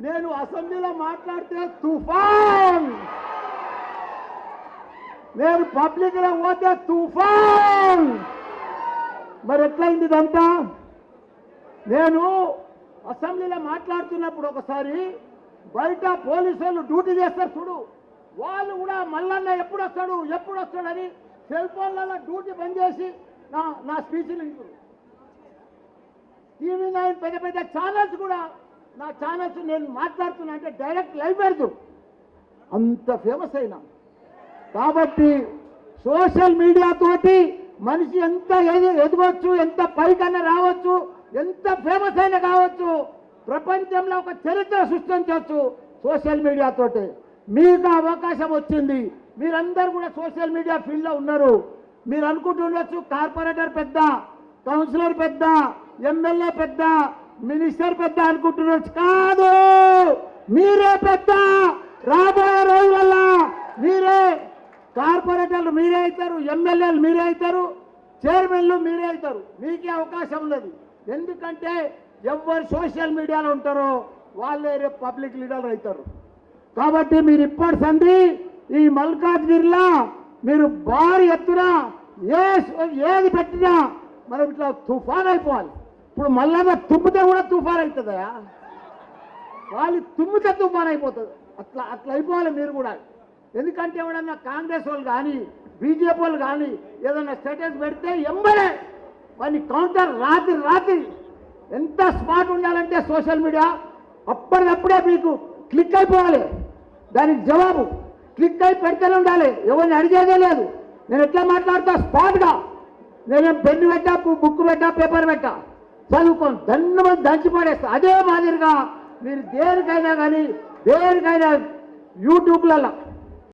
నేను అసెంబ్లీలో మాట్లాడితే తుఫాన్! నేను పబ్లిక్లో పోతే తుఫాన్! మరి ఎట్లయింది ఇదంతా? నేను అసెంబ్లీలో మాట్లాడుతున్నప్పుడు ఒకసారి బయట పోలీసులు డ్యూటీ చేస్తారు చూడు. వాళ్ళు కూడా మల్లన్న ఎప్పుడు వస్తాడు ఎప్పుడు వస్తాడని సెల్ ఫోన్లలో డ్యూటీ బంద్ చేసి నా నా స్పీచ్లు టీవీ నైన్ పెద్ద పెద్ద ఛానల్స్ కూడా నా ఛానల్స్ నేను మాట్లాడుతున్నా అంటే డైరెక్ట్ లైవ్ పెడదు. అంత ఫేమస్ అయినా. కాబట్టి సోషల్ మీడియా తోటి మనిషి ఎంత ఎదు- ఎదగొచ్చు ఎంత పైకన్నా రావచ్చు ఎంత ఫేమస్ అయినా కావచ్చు ప్రపంచంలో ఒక చరిత్ర సృష్టించవచ్చు సోషల్ మీడియా తోటి. మీకు ఆ అవకాశం వచ్చింది. మీరందరూ కూడా సోషల్ మీడియా ఫీల్డ్లో ఉన్నారు. మీరు అనుకుంటుండొచ్చు కార్పొరేటర్ పెద్ద కౌన్సిలర్ పెద్ద ఎమ్మెల్యే పెద్ద మినిస్టర్ పెద్ద అనుకుంటుండొచ్చు కాదు మీరే పెద్ద. రాబోయే రోజులలో మీరే కార్పొరేటర్లు మీరే అవుతారు ఎమ్మెల్యేలు మీరే అవుతారు చైర్మన్లు మీరే అవుతారు. మీకే అవకాశం ఉన్నది. ఎందుకంటే ఎవరు సోషల్ మీడియాలో ఉంటారో వాళ్ళే రేపు పబ్లిక్ లీడర్లు అవుతారు. కాబట్టి మీరు ఇప్పటి సంది ఈ మల్కాజ్గిరిలో మీరు భారీ ఎత్తున ఏ ఏది పెట్టినా మనం ఇట్లా తుఫాన్ అయిపోవాలి. ఇప్పుడు మళ్ళా తుమ్మితే కూడా తుఫాన్ అవుతుందా? వాళ్ళు తుమ్మితే తుఫాన్ అయిపోతుంది. అట్లా అట్లా అయిపోవాలి మీరు కూడా. ఎందుకంటే ఎవడన్నా కాంగ్రెస్ వాళ్ళు కానీ బీజేపీ వాళ్ళు కానీ ఏదైనా స్టేటస్ పెడితే ఎంబడే వాడిని కౌంటర్ రాత్రి రాత్రి. ఎంత స్మార్ట్ ఉండాలంటే సోషల్ మీడియా? అప్పటికప్పుడే మీకు క్లిక్ అయిపోవాలి. దానికి జవాబు క్లిక్ అయి పెడితేనే ఉండాలి. ఎవరిని అడిగేదే లేదు. నేను ఎట్లా మాట్లాడతా? స్పాట్గా నేనేం పెన్ను పెట్టా బుక్ పెట్టా పేపర్ పెట్టా. చదువుకోను దన్ను దంచిపడేస్తా. దంచి అదే మాదిరిగా మీరు దేనికైనా కానీ దేనికైనా యూట్యూబ్లలో